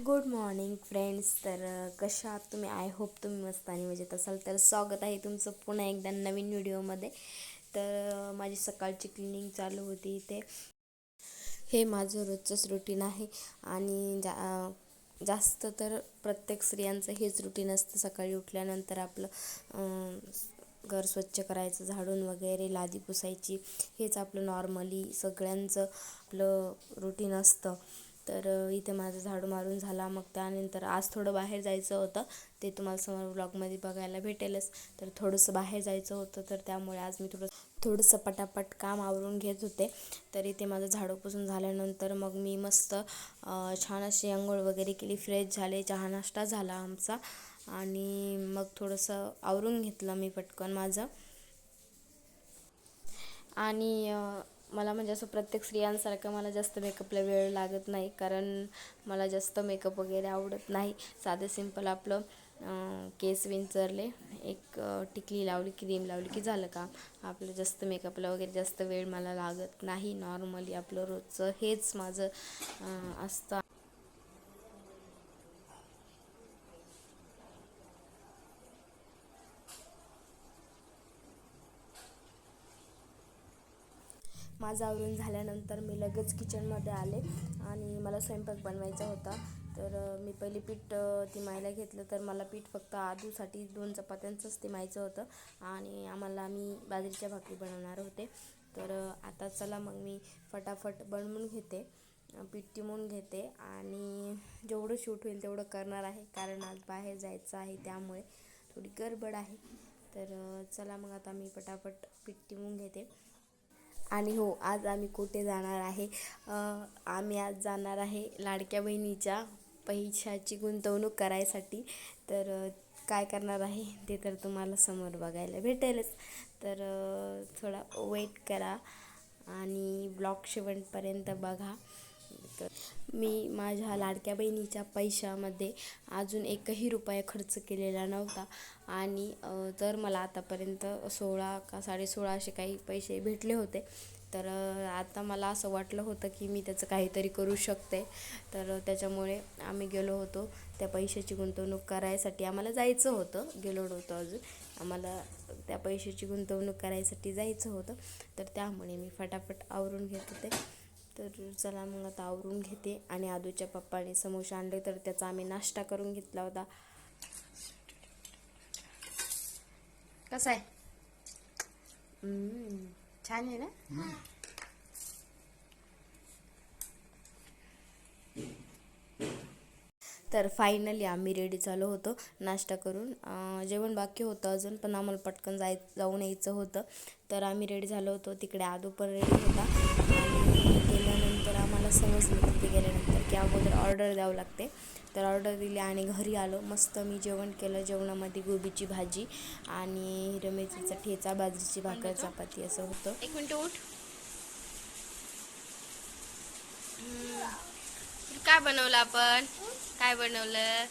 Good morning friends तर कशा आहात तुम्ही? आय होप तुम्ही मस्त आणि मजेत असाल. तर स्वागत आहे तुमचं पुन्हा एकदा नवीन व्हिडिओमध्ये. तर माझी सकाळची क्लिनिंग चालू होती इथे. हे माझं रोजचंच रुटीन आहे. आणि जा जास्त तर प्रत्येक स्त्रियांचं हेच रुटीन असतं. सकाळी उठल्यानंतर आपलं घर स्वच्छ करायचं झाडून वगैरे लादी पुसायची. हेच आपलं नॉर्मली सगळ्यांचं आपलं रुटीन असतं. तर इथे माझं झाडू मारून झाला. मग त्यानंतर आज थोडं बाहेर जायचं होतं. ते तुम्हाला समोर ब्लॉगमध्ये बघायला भेटेलच. तर थोडंसं बाहेर जायचं होतं तर त्यामुळे आज मी थोडं थोडंसं पटापट काम आवरून घेत होते. तर इथे माझं झाडू पुसून झाल्यानंतर मग मी मस्त छान अशी आंघोळ वगैरे केली. फ्रेश झाले चहा नाश्ता झाला आमचा. आणि मग थोडंसं आवरून घेतलं मी पटकन माझं. आणि मला म्हणजे असं प्रत्येक स्त्रियांसारखं मला जास्त मेकअपला वेळ लागत नाही कारण मला जास्त मेकअप वगैरे आवडत नाही. साधं सिंपल आपलं केस विंचरले एक टिकली लावली क्रीम लावली की झालं का? आपलं जास्त मेकअपला वगैरे जास्त वेळ मला लागत नाही. नॉर्मली आपलं रोजचं हेच माझं असतं. माझं आवरून झाल्यानंतर मी लगेच किचनमध्ये आले आणि मला स्वयंपाक बनवायचा होता. तर मी पहिले पीठ तिमायला घेतलं. तर मला पीठ फक्त आदूसाठी दोन चपात्यांचंच तिमायचं होतं. आणि आम्हाला मी बाजरीच्या भाकरी बनवणार होते. तर आता चला मग मी फटाफट बनवून घेते. पीठ तिमून घेते. आणि जेवढं शूट होईल तेवढं करणार आहे. कारण आज बाहेर जायचं आहे त्यामुळे थोडी गडबड आहे. तर चला मग आता मी पटापट पीठ तिमून घेते. आणि हो आज आम्ही कुठे जाणार आहे? आम्ही आज जाणार आहे लाडक्या बहिणीच्या पैशाची गुंतवणूक करायसाठी. तर काय करणार आहे ते तर तुम्हाला समोर बघायला भेटेलच. तर थोडा वेट करा आणि ब्लॉग शेवटपर्यंत बघा. तर मी माझ्या लाडक्या बहिणीच्या पैशामध्ये अजून एकही रुपया खर्च केलेला नव्हता. आणि तर मला आतापर्यंत सोळा का साडेसोळा असे काही पैसे भेटले होते. तर आता मला असं वाटलं होतं की मी त्याचं काहीतरी करू शकते. तर त्याच्यामुळे आम्ही गेलो होतो. त्या पैशाची गुंतवणूक करायसाठी आम्हाला जायचं होतं. गेलो नव्हतो अजून. आम्हाला त्या पैशाची गुंतवणूक करायसाठी जायचं होतं. तर त्यामुळे मी फटाफट आवरून घेत होते. तर चला मग आता आवरून घेते. आणि आदूच्या पप्पाने समोसे आणले तर त्याचा आम्ही नाश्ता करून घेतला होता. कसा आहे? हम्म, छान आहे ना? तर फायनली आम्ही रेडी झालो होतो नाश्ता करून. जेवण बाकी होतं अजून पण आम्हाला पटकन जाय जाऊन यायचं होतं. तर आम्ही रेडी झालो होतो तिकडे आदू पण रेडी होता. आणि गेल्यानंतर आम्हाला समजलं तिथे गेल्यानंतर की अगोदर ऑर्डर द्यावं लागते. तर ऑर्डर दिली आणि घरी आलो. मस्त मी जेवण केलं जेवणामध्ये गोबीची भाजी आणि मिरचीचा ठेचा बाजरीची भाकर चपाती असं होतं. एक मिनिट उठ. काय बनवलं आपण? काय बनवलं?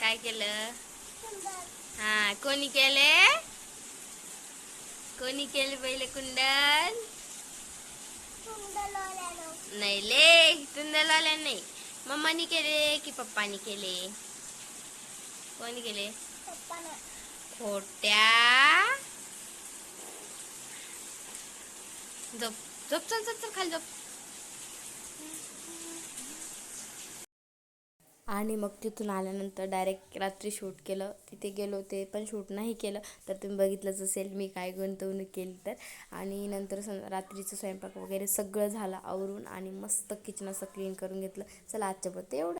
काय केलं? हा कोणी केले? कोणी केले पहिले कुंडल? नाही ले कुंडल आल्या नाही. मम्मानी केले की पप्पानी केले? कोणी केले? खोट्या? झोप झोप चल चल चल खाली झोप. आणि मग तिथून आल्यानंतर डायरेक्ट रात्री शूट केलं. तिथे गेलो ते पण शूट नाही केलं. तर तुम्ही बघितलंच असेल मी काय गुंतवणूक केली तर. आणि नंतर सं रात्रीचं स्वयंपाक वगैरे सगळं झालं आवरून आणि मस्त किचन असं क्लीन करून घेतलं. चला आजच्या पुरतं एवढं.